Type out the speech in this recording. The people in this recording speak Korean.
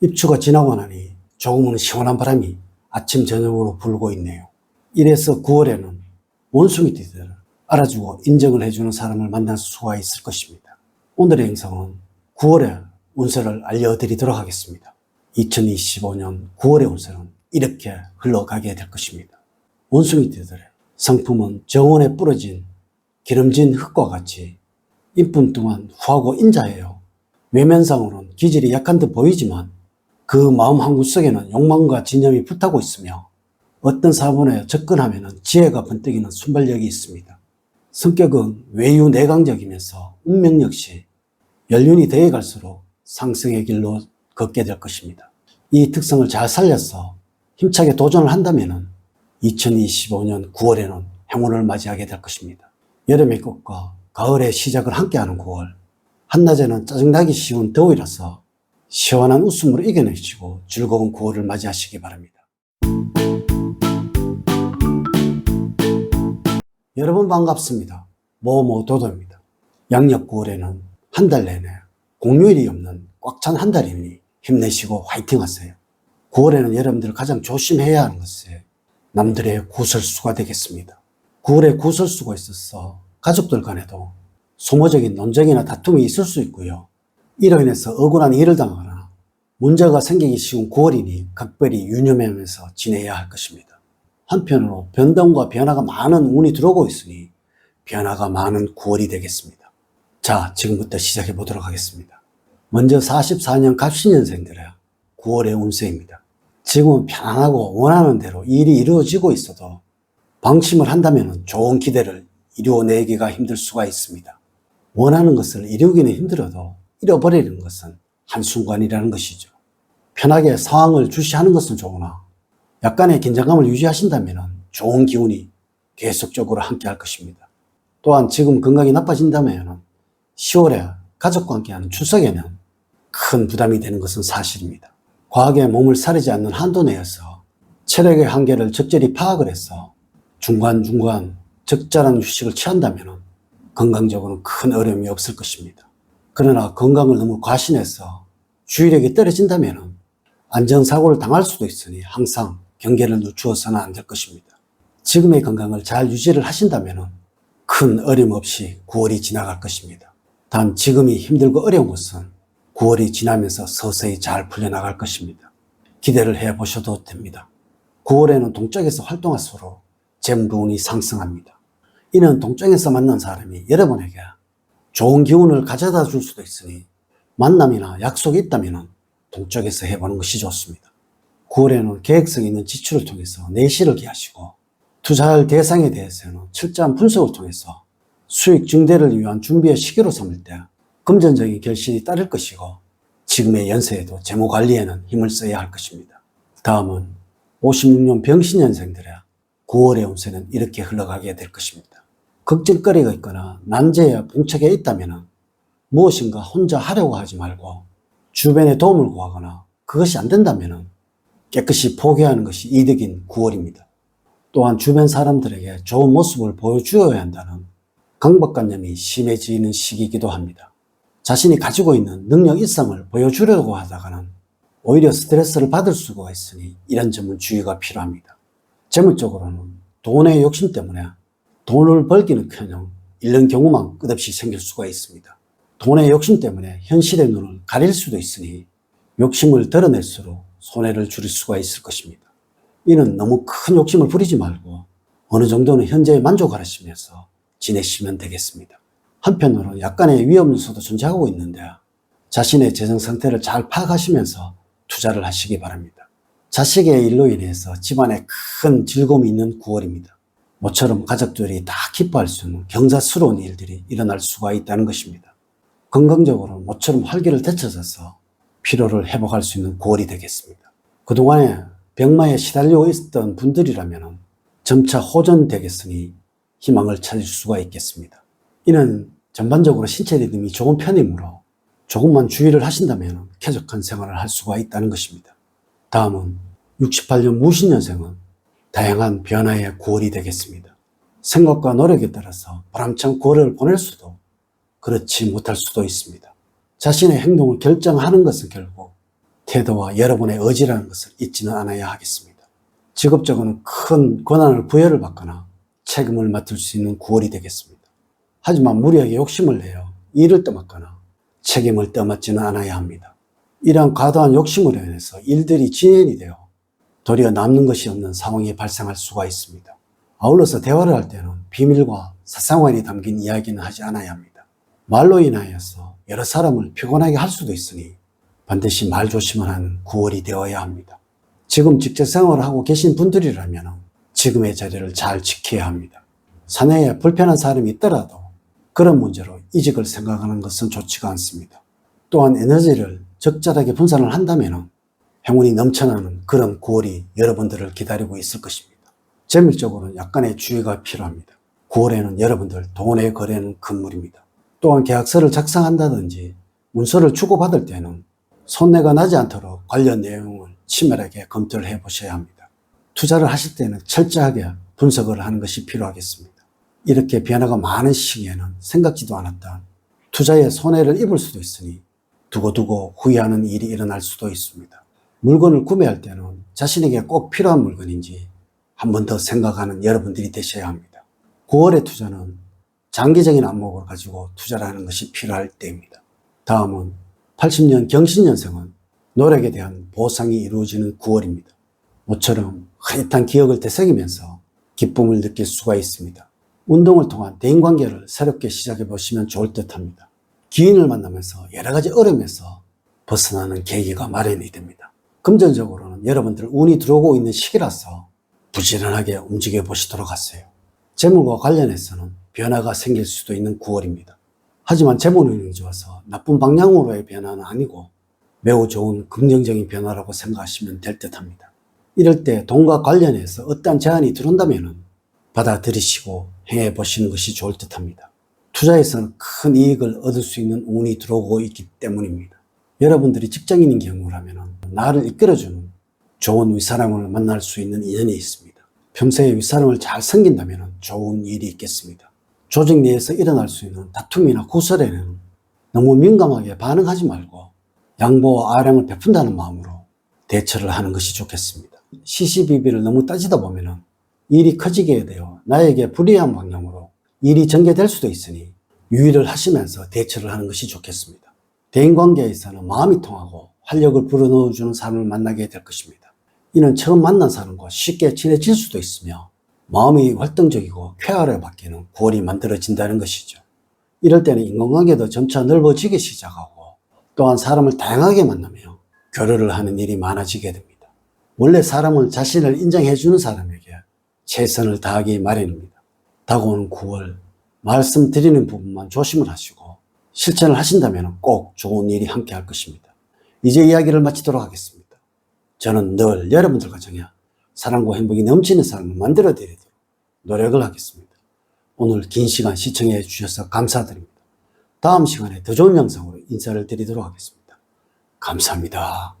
입추가 지나고 나니 조금은 시원한 바람이 아침 저녁으로 불고 있네요. 이래서 9월에는 원숭이 띠들을 알아주고 인정을 해주는 사람을 만날 수가 있을 것입니다. 오늘의 영상은 9월의 운세를 알려드리도록 하겠습니다. 2025년 9월의 운세는 이렇게 흘러가게 될 것입니다. 원숭이 띠들의 성품은 정원에 부러진 기름진 흙과 같이 이쁜 동안 후하고 인자해요. 외면상으로는 기질이 약한 듯 보이지만 그 마음 한구 속에는 욕망과 진념이 불타고 있으며 어떤 사본에 접근하면 지혜가 번뜩이는 순발력이 있습니다. 성격은 외유 내강적이면서 운명 역시 연륜이 더해갈수록 상승의 길로 걷게 될 것입니다. 이 특성을 잘 살려서 힘차게 도전을 한다면 2025년 9월에는 행운을 맞이하게 될 것입니다. 여름의 끝과 가을의 시작을 함께하는 9월. 한낮에는 짜증나기 쉬운 더위라서 시원한 웃음으로 이겨내시고 즐거운 9월을 맞이하시기 바랍니다. 여러분 반갑습니다. 모모도도입니다. 양력 9월에는 한 달 내내 공휴일이 없는 꽉 찬 한 달이니 힘내시고 화이팅 하세요. 9월에는 여러분들 가장 조심해야 하는 것은 남들의 구설수가 되겠습니다. 9월에 구설수가 있어서 가족들 간에도 소모적인 논쟁이나 다툼이 있을 수 있고요. 이로 인해서 억울한 일을 당하거나 문제가 생기기 쉬운 9월이니 각별히 유념하면서 지내야 할 것입니다. 한편으로 변동과 변화가 많은 운이 들어오고 있으니 변화가 많은 9월이 되겠습니다. 자, 지금부터 시작해 보도록 하겠습니다. 먼저 44년 갑신년생들의 9월의 운세입니다. 지금은 편안하고 원하는 대로 일이 이루어지고 있어도 방심을 한다면 좋은 기대를 이루어내기가 힘들 수가 있습니다. 원하는 것을 이루기는 힘들어도 잃어버리는 것은 한순간이라는 것이죠. 편하게 상황을 주시하는 것은 좋으나 약간의 긴장감을 유지하신다면 좋은 기운이 계속적으로 함께 할 것입니다. 또한 지금 건강이 나빠진다면 10월에 가족과 함께하는 추석에는 큰 부담이 되는 것은 사실입니다. 과하게 몸을 사리지 않는 한도 내에서 체력의 한계를 적절히 파악을 해서 중간중간 적절한 휴식을 취한다면 건강적으로는 큰 어려움이 없을 것입니다. 그러나 건강을 너무 과신해서 주의력이 떨어진다면 안전사고를 당할 수도 있으니 항상 경계를 늦추어서는 안 될 것입니다. 지금의 건강을 잘 유지를 하신다면 큰 어려움 없이 9월이 지나갈 것입니다. 단 지금이 힘들고 어려운 것은 9월이 지나면서 서서히 잘 풀려나갈 것입니다. 기대를 해 보셔도 됩니다. 9월에는 동쪽에서 활동할수록 재물운이 상승합니다. 이는 동쪽에서 만난 사람이 여러분에게 좋은 기운을 가져다 줄 수도 있으니 만남이나 약속이 있다면 동쪽에서 해보는 것이 좋습니다. 9월에는 계획성 있는 지출을 통해서 내실을 기하시고 투자할 대상에 대해서는 철저한 분석을 통해서 수익 증대를 위한 준비의 시기로 삼을 때 금전적인 결실이 따를 것이고 지금의 연세에도 재무 관리에는 힘을 써야 할 것입니다. 다음은 56년 병신년생들의 9월의 운세는 이렇게 흘러가게 될 것입니다. 걱정거리가 있거나 난제야 분척에 있다면 무엇인가 혼자 하려고 하지 말고 주변의 도움을 구하거나 그것이 안 된다면 깨끗이 포기하는 것이 이득인 9월입니다. 또한 주변 사람들에게 좋은 모습을 보여주어야 한다는 강박관념이 심해지는 시기이기도 합니다. 자신이 가지고 있는 능력 이상을 보여주려고 하다가는 오히려 스트레스를 받을 수가 있으니 이런 점은 주의가 필요합니다. 재물적으로는 돈의 욕심 때문에 돈을 벌기는커녕 잃는 경우만 끝없이 생길 수가 있습니다. 돈의 욕심 때문에 현실의 눈을 가릴 수도 있으니 욕심을 드러낼수록 손해를 줄일 수가 있을 것입니다. 이는 너무 큰 욕심을 부리지 말고 어느 정도는 현재에 만족하시면서 지내시면 되겠습니다. 한편으로 약간의 위험 요소도 존재하고 있는데 자신의 재정 상태를 잘 파악하시면서 투자를 하시기 바랍니다. 자식의 일로 인해서 집안에 큰 즐거움이 있는 9월입니다. 모처럼 가족들이 다 기뻐할 수 있는 경사스러운 일들이 일어날 수가 있다는 것입니다. 건강적으로 모처럼 활기를 되찾아서 피로를 회복할 수 있는 9월이 되겠습니다. 그동안에 병마에 시달려 있었던 분들이라면 점차 호전되겠으니 희망을 찾을 수가 있겠습니다. 이는 전반적으로 신체 리듬이 좋은 편이므로 조금만 주의를 하신다면 쾌적한 생활을 할 수가 있다는 것입니다. 다음은 68년 무신년생은 다양한 변화의 9월이 되겠습니다. 생각과 노력에 따라서 바람찬 9월을 보낼 수도 그렇지 못할 수도 있습니다. 자신의 행동을 결정하는 것은 결국 태도와 여러분의 의지라는 것을 잊지는 않아야 하겠습니다. 직업적으로는 큰 권한을 부여를 받거나 책임을 맡을 수 있는 9월이 되겠습니다. 하지만 무리하게 욕심을 내어 일을 떠맡거나 책임을 떠맡지는 않아야 합니다. 이러한 과도한 욕심으로 인해서 일들이 진행이 되어 도리어 남는 것이 없는 상황이 발생할 수가 있습니다. 아울러서 대화를 할 때는 비밀과 사생활이 담긴 이야기는 하지 않아야 합니다. 말로 인하여서 여러 사람을 피곤하게 할 수도 있으니 반드시 말 조심을 하는 9월이 되어야 합니다. 지금 직접 생활을 하고 계신 분들이라면 지금의 자리를 잘 지켜야 합니다. 사내에 불편한 사람이 있더라도 그런 문제로 이직을 생각하는 것은 좋지가 않습니다. 또한 에너지를 적절하게 분산을 한다면 행운이 넘쳐나는 그런 9월이 여러분들을 기다리고 있을 것입니다. 재물적으로는 약간의 주의가 필요합니다. 9월에는 여러분들 돈의 거래는 금물입니다. 또한 계약서를 작성한다든지 문서를 주고받을 때는 손해가 나지 않도록 관련 내용을 치밀하게 검토를 해 보셔야 합니다. 투자를 하실 때는 철저하게 분석을 하는 것이 필요하겠습니다. 이렇게 변화가 많은 시기에는 생각지도 않았던 투자에 손해를 입을 수도 있으니 두고두고 후회하는 일이 일어날 수도 있습니다. 물건을 구매할 때는 자신에게 꼭 필요한 물건인지 한 번 더 생각하는 여러분들이 되셔야 합니다. 9월의 투자는 장기적인 안목을 가지고 투자를 하는 것이 필요할 때입니다. 다음은 80년 경신년생은 노력에 대한 보상이 이루어지는 9월입니다. 모처럼 흐릿한 기억을 되새기면서 기쁨을 느낄 수가 있습니다. 운동을 통한 대인관계를 새롭게 시작해 보시면 좋을 듯 합니다. 기인을 만나면서 여러 가지 어려움에서 벗어나는 계기가 마련이 됩니다. 금전적으로는 여러분들 운이 들어오고 있는 시기라서 부지런하게 움직여 보시도록 하세요. 재물과 관련해서는 변화가 생길 수도 있는 9월입니다. 하지만 재물운이 좋아서 나쁜 방향으로의 변화는 아니고 매우 좋은 긍정적인 변화라고 생각하시면 될 듯 합니다. 이럴 때 돈과 관련해서 어떠한 제한이 들어온다면 받아들이시고 행해 보시는 것이 좋을 듯 합니다. 투자에서는 큰 이익을 얻을 수 있는 운이 들어오고 있기 때문입니다. 여러분들이 직장인인 경우라면 나를 이끌어주는 좋은 윗사람을 만날 수 있는 인연이 있습니다. 평소에 윗사람을 잘 섬긴다면 좋은 일이 있겠습니다. 조직 내에서 일어날 수 있는 다툼이나 구설에는 너무 민감하게 반응하지 말고 양보와 아량을 베푼다는 마음으로 대처를 하는 것이 좋겠습니다. 시시비비를 너무 따지다 보면 일이 커지게 되어 나에게 불리한 방향으로 일이 전개될 수도 있으니 유의를 하시면서 대처를 하는 것이 좋겠습니다. 대인관계에서는 마음이 통하고 활력을 불어넣어주는 사람을 만나게 될 것입니다. 이는 처음 만난 사람과 쉽게 친해질 수도 있으며 마음이 활동적이고 쾌활하게 바뀌는 9월이 만들어진다는 것이죠. 이럴 때는 인간관계도 점차 넓어지기 시작하고 또한 사람을 다양하게 만나며 교류를 하는 일이 많아지게 됩니다. 원래 사람은 자신을 인정해주는 사람에게 최선을 다하기 마련입니다. 다가오는 9월 말씀드리는 부분만 조심을 하시고 실천을 하신다면 꼭 좋은 일이 함께 할 것입니다. 이제 이야기를 마치도록 하겠습니다. 저는 늘 여러분들 가정에 사랑과 행복이 넘치는 삶을 만들어 드리도록 노력을 하겠습니다. 오늘 긴 시간 시청해 주셔서 감사드립니다. 다음 시간에 더 좋은 영상으로 인사를 드리도록 하겠습니다. 감사합니다.